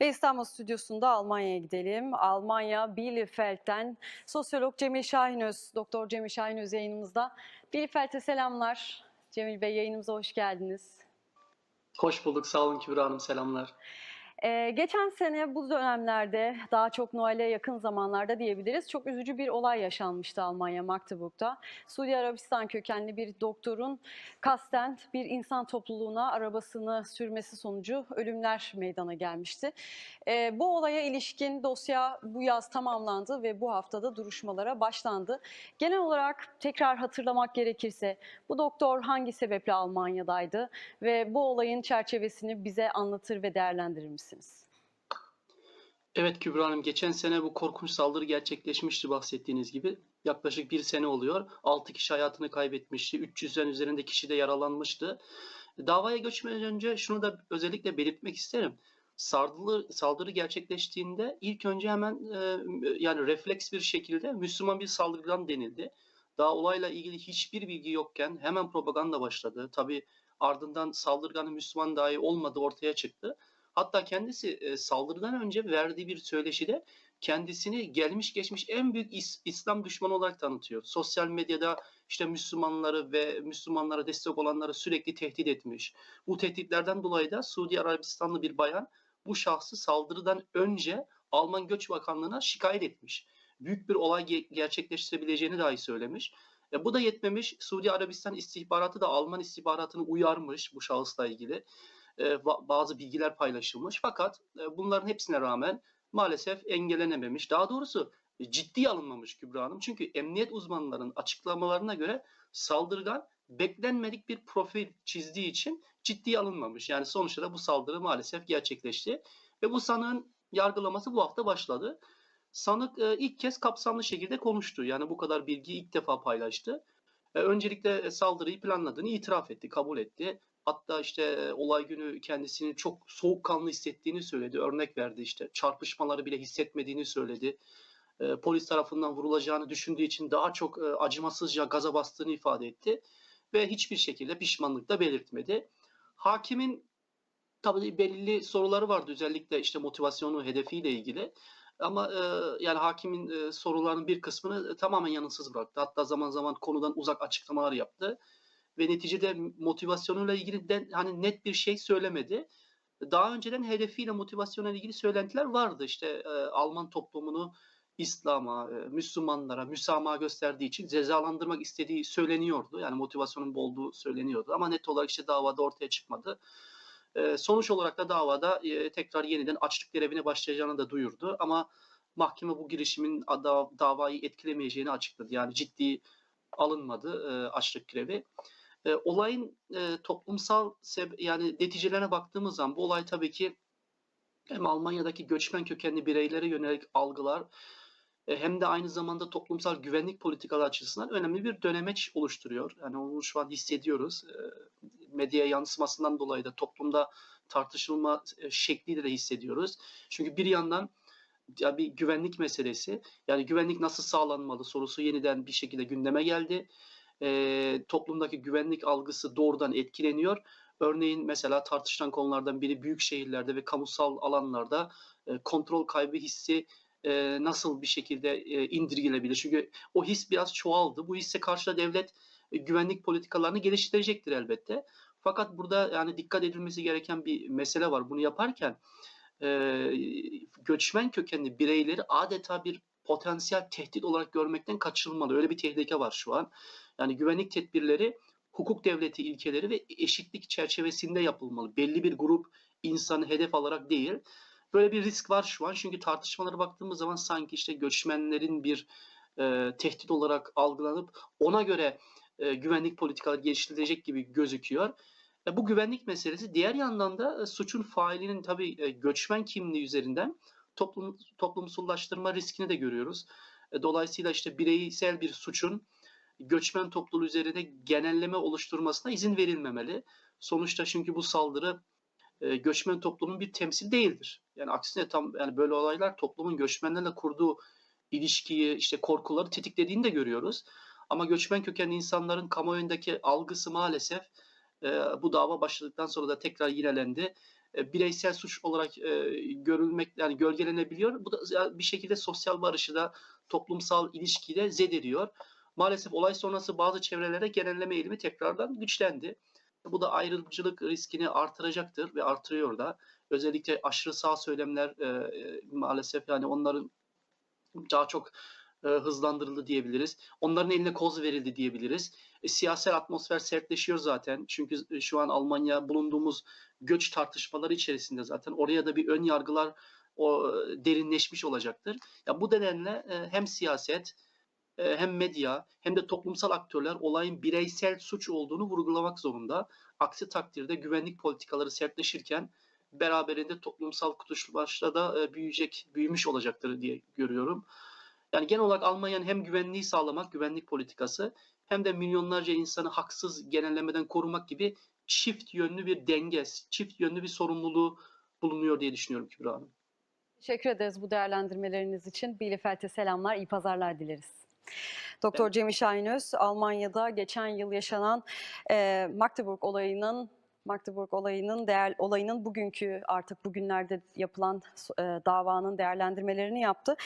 Ve İstanbul stüdyosunda Almanya'ya gidelim. Almanya Bielefeld'den sosyolog Cemil Şahinöz, Doktor Cemil Şahinöz yayınımızda. Bielefeld'e selamlar. Cemil Bey yayınımıza hoş geldiniz. Hoş bulduk. Sağ olun Kübra Hanım. Selamlar. Ee, geçen sene bu dönemlerde daha çok Noel'e yakın zamanlarda diyebiliriz çok üzücü bir olay yaşanmıştı Almanya Magdeburg'da. Suudi Arabistan kökenli bir doktorun kasten bir insan topluluğuna arabasını sürmesi sonucu ölümler meydana gelmişti. Ee, bu olaya ilişkin dosya bu yaz tamamlandı ve bu haftada duruşmalara başlandı. Genel olarak tekrar hatırlamak gerekirse bu doktor hangi sebeple Almanya'daydı ve bu olayın çerçevesini bize anlatır ve değerlendirir misiniz? Evet Kübra Hanım, geçen sene bu korkunç saldırı gerçekleşmişti bahsettiğiniz gibi. Yaklaşık bir sene oluyor. 6 kişi hayatını kaybetmişti. 300'den üzerinde kişi de yaralanmıştı. Davaya geçmeden önce şunu da özellikle belirtmek isterim. Saldırı, saldırı gerçekleştiğinde ilk önce hemen e, yani refleks bir şekilde Müslüman bir saldırgan denildi. Daha olayla ilgili hiçbir bilgi yokken hemen propaganda başladı. Tabii ardından saldırganın Müslüman dahi olmadığı ortaya çıktı. Hatta kendisi e, saldırıdan önce verdiği bir söyleşide kendisini gelmiş geçmiş en büyük İs- İslam düşmanı olarak tanıtıyor. Sosyal medyada işte Müslümanları ve Müslümanlara destek olanları sürekli tehdit etmiş. Bu tehditlerden dolayı da Suudi Arabistanlı bir bayan bu şahsı saldırıdan önce Alman Göç Bakanlığı'na şikayet etmiş. Büyük bir olay ge- gerçekleştirebileceğini dahi söylemiş. E, bu da yetmemiş. Suudi Arabistan istihbaratı da Alman istihbaratını uyarmış bu şahısla ilgili e, ba- bazı bilgiler paylaşılmış. Fakat e, bunların hepsine rağmen maalesef engellenememiş. Daha doğrusu ciddiye alınmamış Kübra Hanım. Çünkü emniyet uzmanlarının açıklamalarına göre saldırgan beklenmedik bir profil çizdiği için ciddiye alınmamış. Yani sonuçta da bu saldırı maalesef gerçekleşti. Ve bu sanığın yargılaması bu hafta başladı. Sanık e, ilk kez kapsamlı şekilde konuştu. Yani bu kadar bilgiyi ilk defa paylaştı. Öncelikle saldırıyı planladığını itiraf etti, kabul etti. Hatta işte e, olay günü kendisini çok soğukkanlı hissettiğini söyledi. Örnek verdi işte çarpışmaları bile hissetmediğini söyledi. E, polis tarafından vurulacağını düşündüğü için daha çok e, acımasızca gaza bastığını ifade etti. Ve hiçbir şekilde pişmanlık da belirtmedi. Hakimin tabii belirli soruları vardı özellikle işte motivasyonu, hedefiyle ilgili. Ama e, yani hakimin e, sorularının bir kısmını tamamen yanıtsız bıraktı. Hatta zaman zaman konudan uzak açıklamalar yaptı ve neticede motivasyonuyla ilgili de hani net bir şey söylemedi. Daha önceden hedefiyle motivasyonla ilgili söylentiler vardı. İşte e, Alman toplumunu İslam'a, e, Müslümanlara müsamaha gösterdiği için cezalandırmak istediği söyleniyordu. Yani motivasyonun olduğu söyleniyordu. Ama net olarak işte davada ortaya çıkmadı. E, sonuç olarak da davada e, tekrar yeniden açlık grevine başlayacağını da duyurdu. Ama mahkeme bu girişimin da, davayı etkilemeyeceğini açıkladı. Yani ciddi alınmadı e, açlık grevi. E, olayın e, toplumsal yani neticelerine baktığımız zaman bu olay tabii ki hem Almanya'daki göçmen kökenli bireylere yönelik algılar e, hem de aynı zamanda toplumsal güvenlik politikaları açısından önemli bir dönemeç oluşturuyor. Yani onu şu an hissediyoruz. E, medyaya yansımasından dolayı da toplumda tartışılma e, şekliyle de hissediyoruz. Çünkü bir yandan ya bir güvenlik meselesi. Yani güvenlik nasıl sağlanmalı sorusu yeniden bir şekilde gündeme geldi. E, toplumdaki güvenlik algısı doğrudan etkileniyor. Örneğin mesela tartışılan konulardan biri büyük şehirlerde ve kamusal alanlarda e, kontrol kaybı hissi e, nasıl bir şekilde e, indirgilebilir? Çünkü o his biraz çoğaldı. Bu hisse karşı da devlet e, güvenlik politikalarını geliştirecektir elbette. Fakat burada yani dikkat edilmesi gereken bir mesele var. Bunu yaparken e, göçmen kökenli bireyleri adeta bir potansiyel tehdit olarak görmekten kaçınılmalı. Öyle bir tehlike var şu an. Yani güvenlik tedbirleri hukuk devleti ilkeleri ve eşitlik çerçevesinde yapılmalı. Belli bir grup insanı hedef alarak değil. Böyle bir risk var şu an. Çünkü tartışmalara baktığımız zaman sanki işte göçmenlerin bir e, tehdit olarak algılanıp ona göre e, güvenlik politikaları geliştirilecek gibi gözüküyor. E, bu güvenlik meselesi diğer yandan da e, suçun failinin tabii e, göçmen kimliği üzerinden toplum toplumsallaştırma riskini de görüyoruz. E, dolayısıyla işte bireysel bir suçun göçmen topluluğu üzerine genelleme oluşturmasına izin verilmemeli. Sonuçta çünkü bu saldırı e, göçmen toplumun bir temsil değildir. Yani aksine tam yani böyle olaylar toplumun göçmenlerle kurduğu ilişkiyi, işte korkuları tetiklediğini de görüyoruz. Ama göçmen kökenli insanların kamuoyundaki algısı maalesef e, bu dava başladıktan sonra da tekrar yinelendi. E, bireysel suç olarak e, görülmek yani gölgelenebiliyor. Bu da bir şekilde sosyal barışı da toplumsal ilişkiyi de zedeliyor. Maalesef olay sonrası bazı çevrelere genelleme eğilimi tekrardan güçlendi. Bu da ayrımcılık riskini artıracaktır ve artırıyor da. Özellikle aşırı sağ söylemler e, e, maalesef yani onların daha çok e, hızlandırıldı diyebiliriz. Onların eline koz verildi diyebiliriz. E, siyasal atmosfer sertleşiyor zaten. Çünkü e, şu an Almanya bulunduğumuz göç tartışmaları içerisinde zaten oraya da bir ön yargılar o e, derinleşmiş olacaktır. Ya bu nedenle hem siyaset hem medya hem de toplumsal aktörler olayın bireysel suç olduğunu vurgulamak zorunda. Aksi takdirde güvenlik politikaları sertleşirken beraberinde toplumsal kutuşlaşma da büyüyecek, büyümüş olacaktır diye görüyorum. Yani genel olarak Almanya'nın hem güvenliği sağlamak, güvenlik politikası hem de milyonlarca insanı haksız genellemeden korumak gibi çift yönlü bir denge, çift yönlü bir sorumluluğu bulunuyor diye düşünüyorum Kübra Hanım. Teşekkür ederiz bu değerlendirmeleriniz için. Bielefeld'e selamlar, iyi pazarlar dileriz. Doktor Cemil Şahinöz, Almanya'da geçen yıl yaşanan e, Magdeburg olayının Magdeburg olayının değer olayının bugünkü artık bugünlerde yapılan e, davanın değerlendirmelerini yaptı.